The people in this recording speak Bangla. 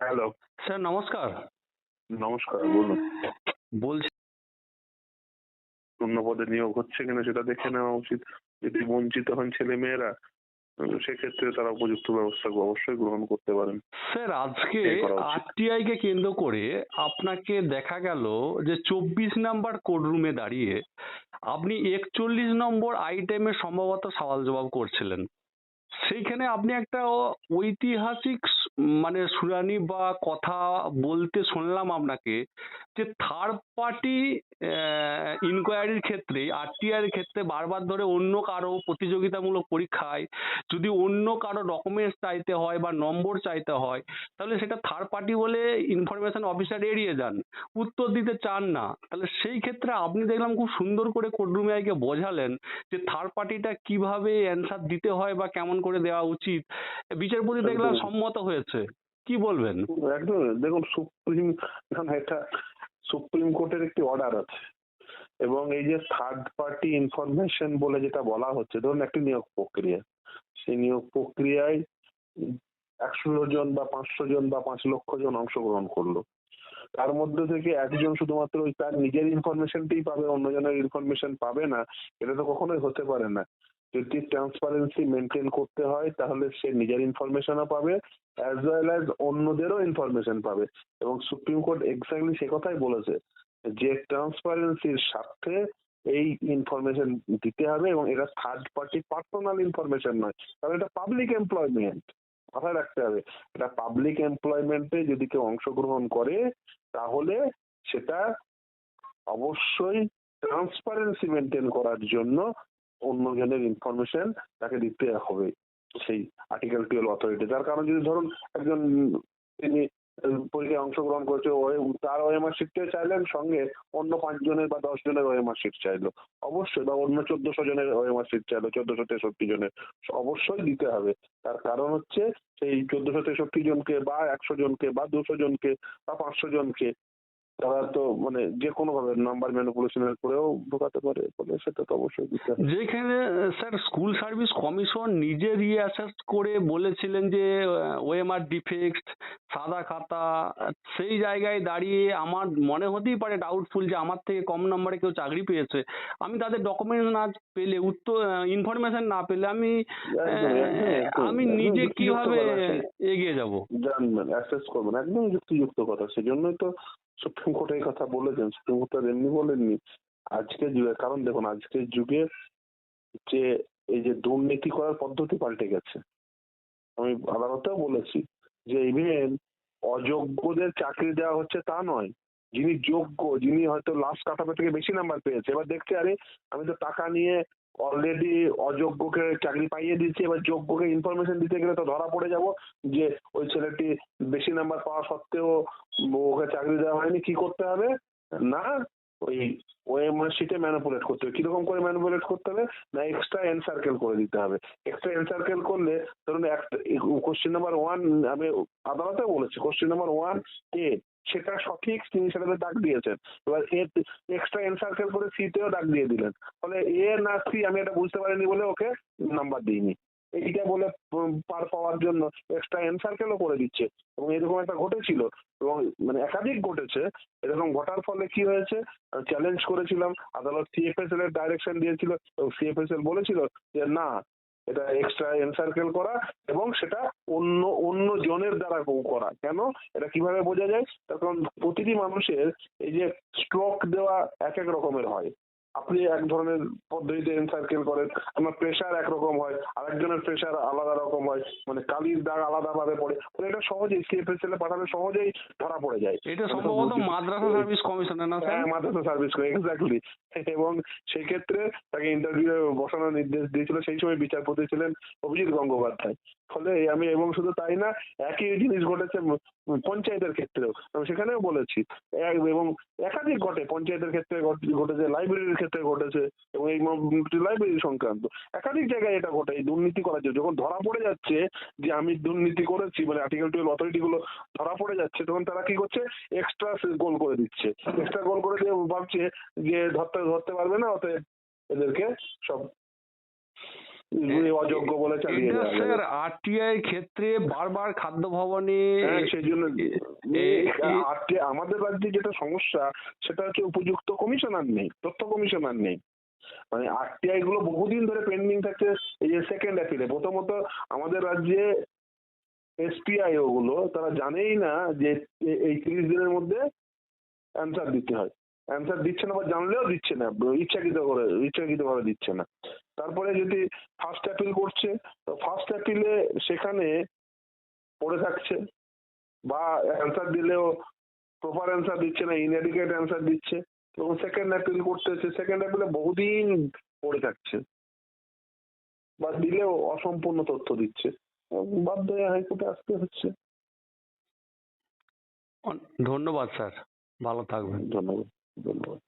হ্যালো স্যার নমস্কার। নমস্কার বলুন। বলছি অন্য পদে নিয়োগ হচ্ছে কিনা সেটা দেখে নেওয়া উচিত। যদি বঞ্চিত হন ছেলে মেয়েরা সেক্ষেত্রে তারা উপযুক্ত ব্যবস্থা অবশ্যই গ্রহণ করতে পারেন। স্যার আজকে। আরটিআই কে কেন্দ্র করে আপনাকে দেখা গেল যে চব্বিশ নাম্বার কোড রুমে দাঁড়িয়ে আপনি একচল্লিশ নম্বর আইটেমে সম্ভবত সওয়াল জবাব করছিলেন। সেইখানে আপনি একটা ঐতিহাসিক মানে শুনানি বা কথা বলতে শুনলাম আপনাকে যে থার্ড পার্টি ইনকোয়ারির ক্ষেত্রে আরটিআই এর ক্ষেত্রে বারবার ধরে অন্য কারও প্রতিযোগিতামূলক পরীক্ষায় যদি অন্য কারও ডকুমেন্টস চাইতে হয় বা নম্বর চাইতে হয়, তাহলে সেটা থার্ড পার্টি বলে ইনফরমেশন অফিসার এড়িয়ে যান। উত্তর দিতে চান না। তাহলে সেই ক্ষেত্রে আপনি দেখলাম খুব সুন্দর করে কোর্টরুমে আজকে বোঝালেন যে থার্ড পার্টিটা কীভাবে অ্যান্সার দিতে হয় বা কেমন করে দেওয়া উচিত। বিচারপতি দেখলাম সম্মত হয়েছে। কি বলবেন? একদম। দেখুন সুপ্রিম এখন এটা সুপ্রিম কোর্টের একটি অর্ডার আছে। এবং এই যে থার্ড পার্টি ইনফরমেশন বলে যেটা বলা হচ্ছে ধরুন একটি নিয়োগ প্রক্রিয়া। সেই নিয়োগ প্রক্রিয়ায় একশো জন বা পাঁচশো জন বা পাঁচ লক্ষ জন অংশগ্রহণ করল। তার মধ্যে থেকে একজন শুধুমাত্র ওই তার নিজের ইনফরমেশনটাই পাবে অন্যজনের ইনফরমেশন পাবে না। এটা তো কখনোই হতে পারে না। যদি ট্রান্সপারেন্সি মেনটেন করতে হয়, তাহলে সে নিজের ইনফরমেশনও পাবে অ্যাজ ওয়েল অ্যাজ অন্যদেরও ইনফরমেশন পাবে। এবং সুপ্রিম কোর্ট এক্স্যাক্টলি সে কথাই বলেছে যে ট্রান্সপারেন্সির স্বার্থে এই ইনফরমেশন দিতে হবে এবং এটা থার্ড পার্টি পার্সোনাল ইনফরমেশন নয়। কারণ এটা পাবলিক এমপ্লয়মেন্ট মাথায় রাখতে হবে। এটা পাবলিক এমপ্লয়মেন্টে যদি কেউ অংশগ্রহণ করে, তাহলে সেটা অবশ্যই ট্রান্সপারেন্সি মেনটেন করার জন্য অন্যজনের ইনফরমেশন তাকে দিতে হবে সেই আর্টিকেল টুয়েলভ অথরিটি তার কারণ যদি ধরুন একজন তিনি পরীক্ষায় অংশগ্রহণ করেছে তার ওএমআর শিটটা চাইলেন, সঙ্গে অন্য পাঁচজনের বা দশ জনের ওএমআর শিট চাইলো। অবশ্যই, বা অন্য চোদ্দশো জনের ওএমআর শিট চাইলো, চোদ্দশো তেষট্টি জনের। অবশ্যই দিতে হবে। তার কারণ হচ্ছে, সেই চোদ্দশো তেষট্টি জনকে বা একশো জনকে বা দুশো জনকে বা পাঁচশো জনকে তারা তো মানে যে কোনো ভাবে নাম্বার ম্যানিপুলেশনের করেও ঢোকাতে পারে বলে সেটা তো অবশ্যই যেখানে স্যার স্কুল সার্ভিস কমিশন নিজে রিঅ্যাসেস করে বলেছিলেন যে ওএমআর ডিফেক্ট সাদা খাতা সেই জায়গায় দাঁড়িয়ে আমার মনে হতেই পারে ডাউটফুল যে আমার থেকে কম নম্বরে কেউ চাকরি পেয়েছে। আমি তাদের ডকুমেন্টস না পেলে উত্তর ইনফরমেশন না পেলে আমি আমি নিজে কীভাবে এগিয়ে যাব? জানবেন অ্যাসেস করবেন একদম যুক্তিযুক্ত কথা। সেজন্যই তো সুপ্রিম কোর্ট এই কথা বলেছেন, সুপ্রিম কোর্ট এমনি বলেননি। আজকের যুগে, কারণ দেখুন, আজকের যুগে যে এই যে দুর্নীতি করার পদ্ধতি পাল্টে গেছে। আমি আদালতেও বলেছি যে ইভেন অযোগ্যদের চাকরি দেওয়া হচ্ছে তা নয়, যিনি যোগ্য, যিনি হয়তো লাস্ট কাটাপে থেকে বেশি নাম্বার পেয়েছে। এবার দেখছে, আরে, আমি তো টাকা নিয়ে অলরেডি অযোগ্যকে চাকরি পাইয়ে দিচ্ছে, এবার যোগ্যকে ইনফরমেশন দিতে গেলে তো ধরা পড়ে যাব যে ওই ছেলেটি বেশি নাম্বার পাওয়া সত্ত্বেও ওকে চাকরি দেওয়া হয়নি, কি করতে হবে? না ওই ওএমআর শিটে ম্যানিপুলেট করতে হবে। কীরকম করে ম্যানিপুলেট করতে হবে? না এক্সট্রা এন সার্কেল করে দিতে হবে। এক্সট্রা এন সার্কেল করলে ধরুন কোশ্চেন নাম্বার ওয়ান আমি আদালতে বলেছি কোশ্চেন নাম্বার ওয়ান এ সেটা সঠিক তিনি সেটাতে ডাক দিয়েছেন। এবার এ এক্সট্রা এন সার্কেল করে সিতেও ডাক দিয়ে দিলেন। ফলে এ না সি আমি এটা বুঝতে পারিনি বলে ওকে নাম্বার দিইনি। এইটা বলে পার পাওয়ার জন্য এক্সট্রা এন সার্কেলও করে দিচ্ছে। এবং এরকম একটা ঘটেছিল। এবং মানে একাধিক ঘটেছে। এরকম ঘটার ফলে কি হয়েছে? চ্যালেঞ্জ করেছিলাম। আদালত সিএফএসএল এর ডাইরেকশন দিয়েছিল। এবং সিএফএসএল বলেছিল যে, না, এটা এক্সট্রা এন সার্কেল করা এবং সেটা অন্য অন্য জনের দ্বারা করা। কেন? এটা কীভাবে বোঝা যায়? কারণ প্রতিটি মানুষের এই যে স্ট্রোক দেওয়া এক এক রকমের হয়। আপনি এক ধরনের পদ্ধতিতে এন সার্কেল করেন আপনার প্রেশার একরকম হয় আরেকজনের প্রেশার আলাদা রকম হয় মানে কালির দাগ আলাদা ভাবে পড়ে মানে এটা সহজেই সিএফএসএল এ পাঠালে সহজেই ধরা পড়ে যায়। এটা সম্ভবত মাদ্রাসা সার্ভিস কমিশনের না স্যার হ্যাঁ মাদ্রাসা সার্ভিস এক্স্যাক্টলি এবং সেই ক্ষেত্রে তাকে ইন্টারভিউ বসানোর নির্দেশ দিয়েছিল সেই সময় বিচারপতি ছিলেন অভিজিৎ গঙ্গোপাধ্যায়। ফলে আমি এবং শুধু তাই না একই জিনিস ঘটেছে পঞ্চায়েতের ক্ষেত্রেও। আমি সেখানেও বলেছি এক- এবং একাধিক ঘটে পঞ্চায়েতের ক্ষেত্রে ঘটেছে লাইব্রেরির ক্ষেত্রে ঘটেছে এবং এই লাইব্রেরি সংক্রান্ত, একাধিক জায়গায় এটা ঘটে, এই দুর্নীতি করার জন্য। যখন ধরা পড়ে যাচ্ছে যে আমি দুর্নীতি করেছি মানে আর্টিকেল টুয়েলভ অথরিটি গুলো ধরা পড়ে যাচ্ছে, তখন তারা কি করছে? এক্সট্রা গোল করে দিচ্ছে। এক্সট্রা গোল করে দিয়ে ভাবছে যে ধরতে ধরতে পারবে না, অতএব এদেরকে সব অযোগ্য বলে চালিয়ে দেওয়া যাবে। স্যার আরটিআই এর ক্ষেত্রে বারবার খাদ্য ভবনে হ্যাঁ সেই জন্য এ- এ- এ- আমাদের রাজ্যে যেটা সমস্যা সেটা হচ্ছে উপযুক্ত কমিশনার নেই তথ্য কমিশনার নেই। মানে আরটিআই গুলো বহুদিন ধরে পেন্ডিং থাকছে এই যে সেকেন্ড অ্যাপিলে প্রথমত আমাদের রাজ্যে এসপিআইও গুলো তারা জানেই না যে এই তিরিশ দিনের মধ্যে অ্যান্সার দিতে হয়। অ্যান্সার দিচ্ছে না বা জানলেও দিচ্ছে না ইচ্ছাকৃত করে ইচ্ছাকৃত ভাবে দিচ্ছে না। তারপরে যদি ফার্স্ট অ্যাপিল করছে তো ফার্স্ট অ্যাপিলে সেখানে পড়ে থাকছে বা অ্যান্সার দিলেও প্রপার অ্যান্সার দিচ্ছে না ইনএডিকেট অ্যান্সার দিচ্ছে এবং সেকেন্ড অ্যাপিল করতেছে সেকেন্ড অ্যাপিলে বহুদিন পড়ে থাকছে বা দিলেও অসম্পূর্ণ তথ্য দিচ্ছে। বাধ্য হয়ে হাইকোর্টে আসতে হচ্ছে। ধন্যবাদ স্যার। ভালো থাকবেন। ধন্যবাদ। ধন্যবাদ